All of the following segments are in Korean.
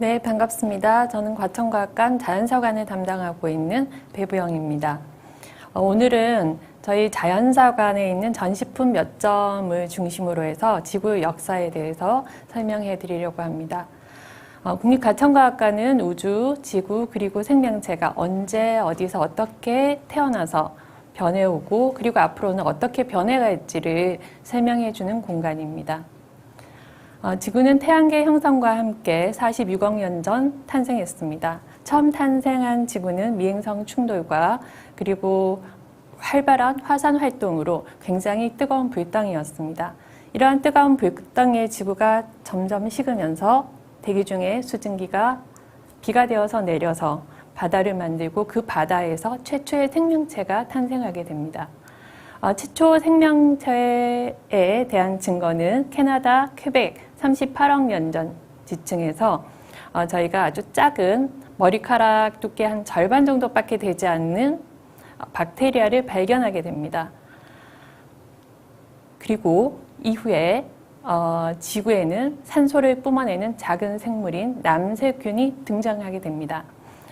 네, 반갑습니다. 저는 과천과학관 자연사관을 담당하고 있는 배부영입니다. 어, 오늘은 저희 자연사관에 있는 전시품 몇 점을 중심으로 해서 지구 역사에 대해서 설명해 드리려고 합니다. 어, 국립과천과학관은 우주, 지구, 그리고 생명체가 언제, 어디서 어떻게 태어나서 변해오고 그리고 앞으로는 어떻게 변해갈지를 설명해 주는 공간입니다. 어, 지구는 태양계 형성과 함께 46억 년 전 탄생했습니다. 처음 탄생한 지구는 미행성 충돌과 그리고 활발한 화산 활동으로 굉장히 뜨거운 불덩이였습니다. 이러한 뜨거운 불덩이의 지구가 점점 식으면서 대기 중에 수증기가 비가 되어서 내려서 바다를 만들고 그 바다에서 최초의 생명체가 탄생하게 됩니다. 어, 최초 생명체에 대한 증거는 캐나다 퀘벡 38억 년 전 지층에서 어, 저희가 아주 작은 머리카락 두께 한 절반 정도밖에 되지 않는 박테리아를 발견하게 됩니다. 그리고 이후에 어, 지구에는 산소를 뿜어내는 작은 생물인 남세균이 등장하게 됩니다.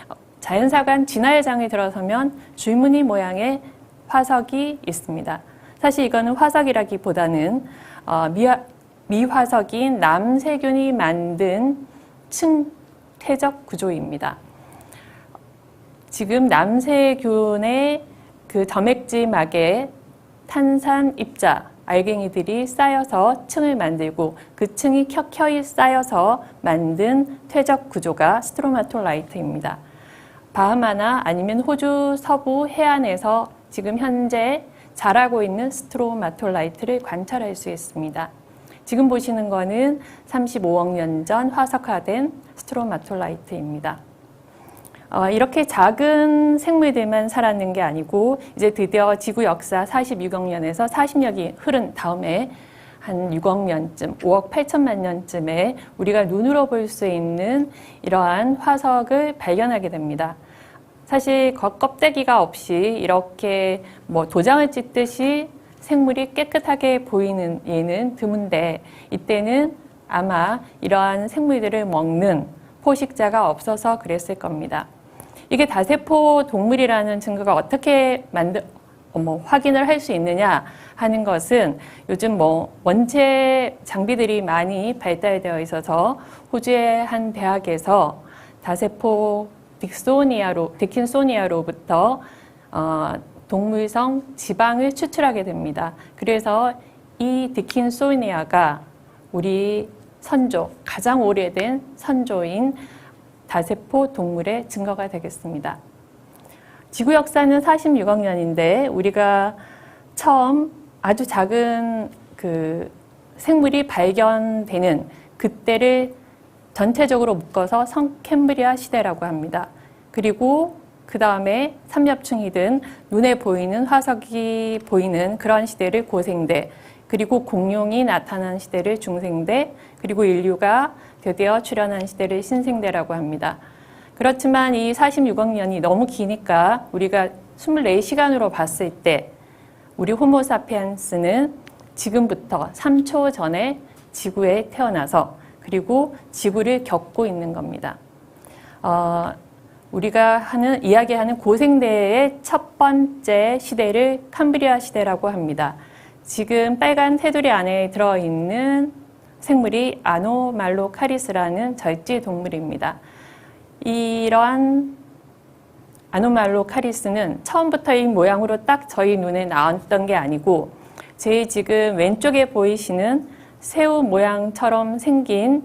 어, 자연사관 진화의장에 들어서면 줄무늬 모양의 화석이 있습니다. 사실 이거는 화석이라기보다는 어, 미화, 미화석인 남세균이 만든 층퇴적 구조입니다. 지금 남세균의 그 점액지막에 탄산 입자, 알갱이들이 쌓여서 층을 만들고 그 층이 켜켜이 쌓여서 만든 퇴적 구조가 스트로마톨라이트입니다. 바하마나 아니면 호주 서부 해안에서 지금 현재 자라고 있는 스트로마톨라이트를 관찰할 수 있습니다. 지금 보시는 거는 35억 년 전 화석화된 스트로마톨라이트입니다. 어, 이렇게 작은 생물들만 살았는 게 아니고 이제 드디어 지구 역사 46억 년에서 40년이 흐른 다음에 한 6억 년쯤, 5억 8천만 년쯤에 우리가 눈으로 볼 수 있는 이러한 화석을 발견하게 됩니다. 사실 겉껍데기가 없이 이렇게 뭐 도장을 찍듯이 생물이 깨끗하게 보이는 예는 드문데 이때는 아마 이러한 생물들을 먹는 포식자가 없어서 그랬을 겁니다. 이게 다세포 동물이라는 증거가 어떻게 만들, 뭐 확인을 할 수 있느냐 하는 것은 요즘 뭐 원체 장비들이 많이 발달되어 있어서 호주의 한 대학에서 다세포 딕소니아로, 디킨소니아로부터 어, 동물성 지방을 추출하게 됩니다. 그래서 이 디킨소니아가 우리 선조, 가장 오래된 선조인 다세포 동물의 증거가 되겠습니다. 지구 역사는 46억 년인데 우리가 처음 아주 작은 그 생물이 발견되는 그때를 전체적으로 묶어서 성 캠브리아 시대라고 합니다. 그리고 그 다음에 삼엽충이든 눈에 보이는 화석이 보이는 그런 시대를 고생대, 그리고 공룡이 나타난 시대를 중생대, 그리고 인류가 드디어 출현한 시대를 신생대라고 합니다. 그렇지만 이 46억 년이 너무 기니까 우리가 24시간으로 봤을 때 우리 호모사피엔스는 지금부터 3초 전에 지구에 태어나서 그리고 지구를 겪고 있는 겁니다. 어, 우리가 하는 이야기하는 고생대의 첫 번째 시대를 캄브리아 시대라고 합니다. 지금 빨간 테두리 안에 들어 있는 생물이 아노말로카리스라는 절지 동물입니다. 이러한 아노말로카리스는 처음부터 이 모양으로 딱 저희 눈에 나왔던 게 아니고 제 지금 왼쪽에 보이시는 새우 모양처럼 생긴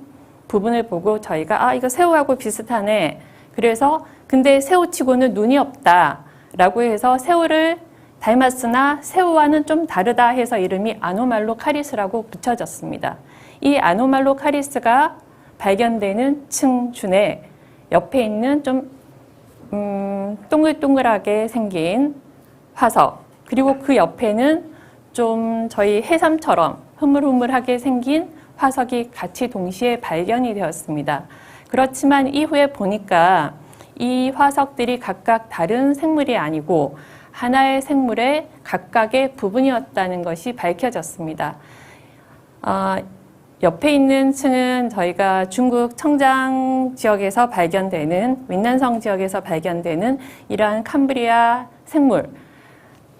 부분을 보고 저희가 아 이거 새우하고 비슷하네 그래서 근데 새우치고는 눈이 없다라고 해서 새우를 닮았으나 새우와는 좀 다르다 해서 이름이 아노말로 카리스라고 붙여졌습니다. 이 아노말로 카리스가 발견되는 층준에 옆에 있는 좀 음, 동글동글하게 생긴 화석 그리고 그 옆에는 좀 저희 해삼처럼 흐물흐물하게 생긴 화석이 같이 동시에 발견이 되었습니다. 그렇지만 이후에 보니까 이 화석들이 각각 다른 생물이 아니고 하나의 생물의 각각의 부분이었다는 것이 밝혀졌습니다. 어, 옆에 있는 층은 저희가 중국 청장 지역에서 발견되는 윈난성 지역에서 발견되는 이러한 캄브리아 생물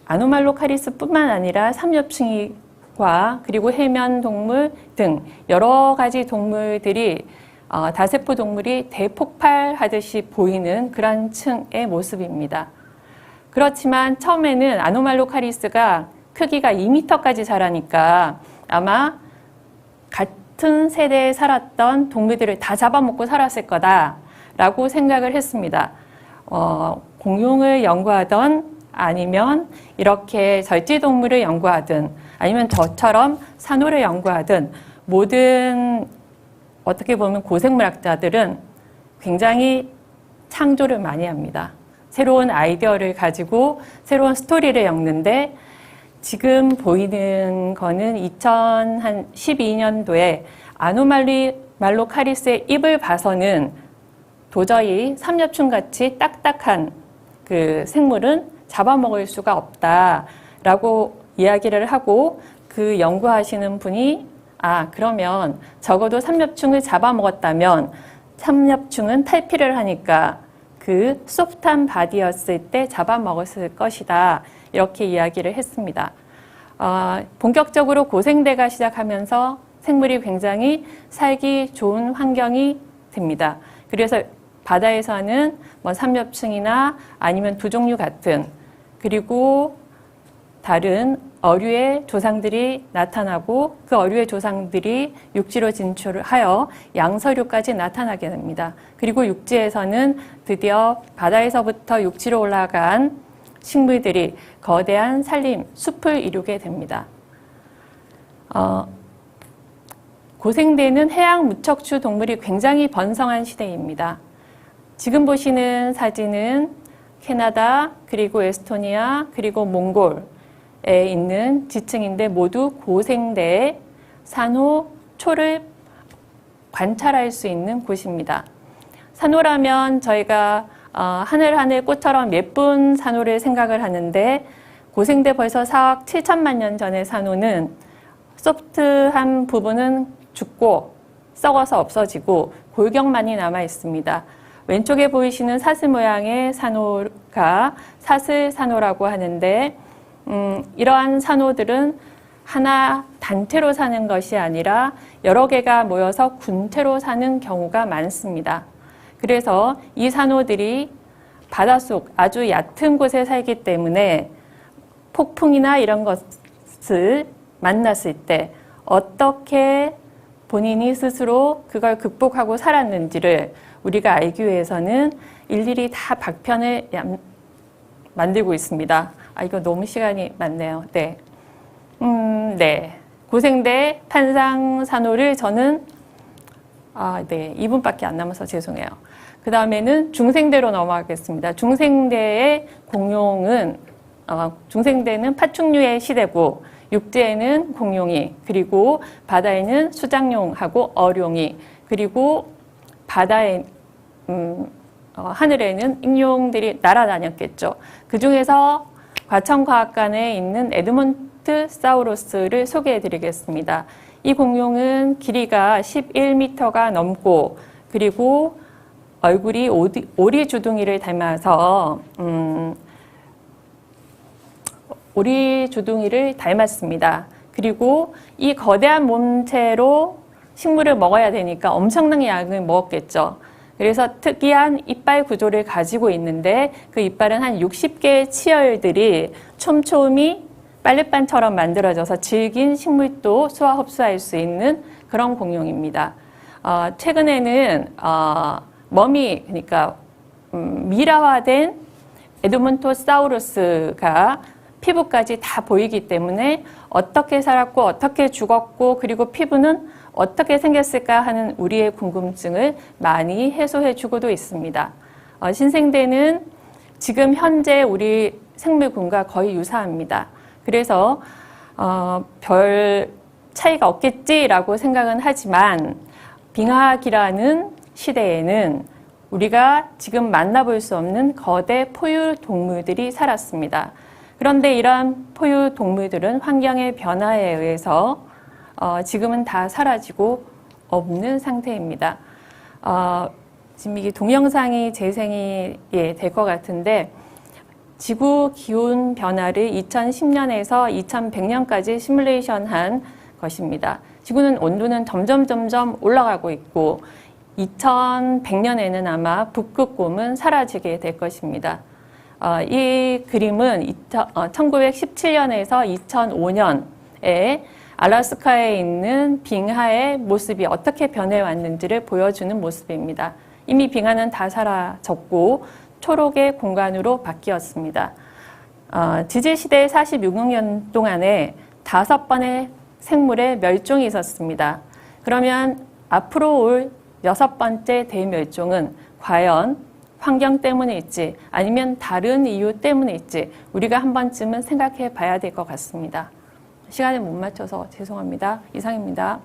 아노말로카리스뿐만 아니라 삼엽충이과 그리고 해면 동물 등 여러 가지 동물들이 어, 다세포 동물이 대폭발하듯이 보이는 그런 층의 모습입니다. 그렇지만 처음에는 아노말로카리스가 크기가 2m까지 자라니까 아마 같은 세대에 살았던 동물들을 다 잡아먹고 살았을 거다라고 생각을 했습니다. 어, 공룡을 연구하던 아니면 이렇게 절지동물을 연구하든 아니면 저처럼 산호를 연구하든 모든 어떻게 보면 고생물학자들은 굉장히 창조를 많이 합니다. 새로운 아이디어를 가지고 새로운 스토리를 엮는데 지금 보이는 거는 2012년도에 아노말리 말로 카리스의 입을 봐서는 도저히 삼엽충 같이 딱딱한 그 생물은 잡아먹을 수가 없다라고 이야기를 하고 그 연구하시는 분이 아 그러면 적어도 삼엽충을 잡아먹었다면 삼엽충은 탈피를 하니까 그 소프트한 바디였을 때 잡아먹었을 것이다 이렇게 이야기를 했습니다. 어, 본격적으로 고생대가 시작하면서 생물이 굉장히 살기 좋은 환경이 됩니다. 그래서 바다에서는 뭐 삼엽충이나 아니면 두 종류 같은 그리고 다른 어류의 조상들이 나타나고 그 어류의 조상들이 육지로 진출하여 양서류까지 나타나게 됩니다. 그리고 육지에서는 드디어 바다에서부터 육지로 올라간 식물들이 거대한 산림, 숲을 이루게 됩니다. 어, 고생대는 해양 무척추 동물이 굉장히 번성한 시대입니다. 지금 보시는 사진은 캐나다, 그리고 에스토니아, 그리고 몽골에 있는 지층인데 모두 고생대 산호, 초를 관찰할 수 있는 곳입니다. 산호라면 저희가 어, 하늘하늘 꽃처럼 예쁜 산호를 생각을 하는데 고생대 벌써 4억 7천만 년 전의 산호는 소프트한 부분은 죽고 썩어서 없어지고 골격만이 남아 있습니다. 왼쪽에 보이시는 사슬 모양의 산호가 사슬 산호라고 하는데 음, 이러한 산호들은 하나 단체로 사는 것이 아니라 여러 개가 모여서 군체로 사는 경우가 많습니다. 그래서 이 산호들이 바닷속 아주 얕은 곳에 살기 때문에 폭풍이나 이런 것을 만났을 때 어떻게 본인이 스스로 그걸 극복하고 살았는지를 우리가 알기 위해서는 일일이 다 박편을 만들고 있습니다. 아, 이거 너무 시간이 많네요. 네. 음, 네. 고생대 판상 산호를 저는, 아, 네. 2분밖에 안 남아서 죄송해요. 그 다음에는 중생대로 넘어가겠습니다. 중생대의 공룡은, 어, 중생대는 파충류의 시대고, 육지에는 공룡이, 그리고 바다에는 수장용하고 어룡이, 그리고 바다에, 음, 어, 하늘에는 익룡들이 날아다녔겠죠. 그 중에서 과천과학관에 있는 에드몬트 사우루스를 소개해 드리겠습니다. 이 공룡은 길이가 11m가 넘고, 그리고 얼굴이 오디, 오리 주둥이를 닮아서, 음, 오리 주둥이를 닮았습니다. 그리고 이 거대한 몸체로 식물을 먹어야 되니까 엄청난 양을 먹었겠죠. 그래서 특이한 이빨 구조를 가지고 있는데 그 이빨은 한 60개의 치열들이 촘촘히 빨랫반처럼 만들어져서 질긴 식물도 수화 흡수할 수 있는 그런 공룡입니다. 어, 최근에는 어, 머미 그러니까 음, 미라화된 에드몬토사우루스가 피부까지 다 보이기 때문에 어떻게 살았고 어떻게 죽었고 그리고 피부는 어떻게 생겼을까 하는 우리의 궁금증을 많이 해소해 주고도 있습니다. 어, 신생대는 지금 현재 우리 생물군과 거의 유사합니다. 그래서 어, 별 차이가 없겠지라고 생각은 하지만 빙하기라는 시대에는 우리가 지금 만나볼 수 없는 거대 포유 동물들이 살았습니다. 그런데 이러한 포유 동물들은 환경의 변화에 의해서 어, 지금은 다 사라지고 없는 상태입니다. 어, 지금 이게 동영상이 재생이 예, 될 것 같은데 지구 기온 변화를 2010년에서 2100년까지 시뮬레이션한 것입니다. 지구는 온도는 점점 점점 올라가고 있고 2100년에는 아마 북극곰은 사라지게 될 것입니다. 어, 이 그림은 1917년에서 2005년에 알라스카에 있는 빙하의 모습이 어떻게 변해왔는지를 보여주는 모습입니다. 이미 빙하는 다 사라졌고 초록의 공간으로 바뀌었습니다. 어, 지질시대 46억 년 동안에 다섯 번의 생물의 멸종이 있었습니다. 그러면 앞으로 올 여섯 번째 대멸종은 과연 환경 때문일지 아니면 다른 이유 때문일지 우리가 한 번쯤은 생각해 봐야 될 것 같습니다. 시간을 못 맞춰서 죄송합니다. 이상입니다.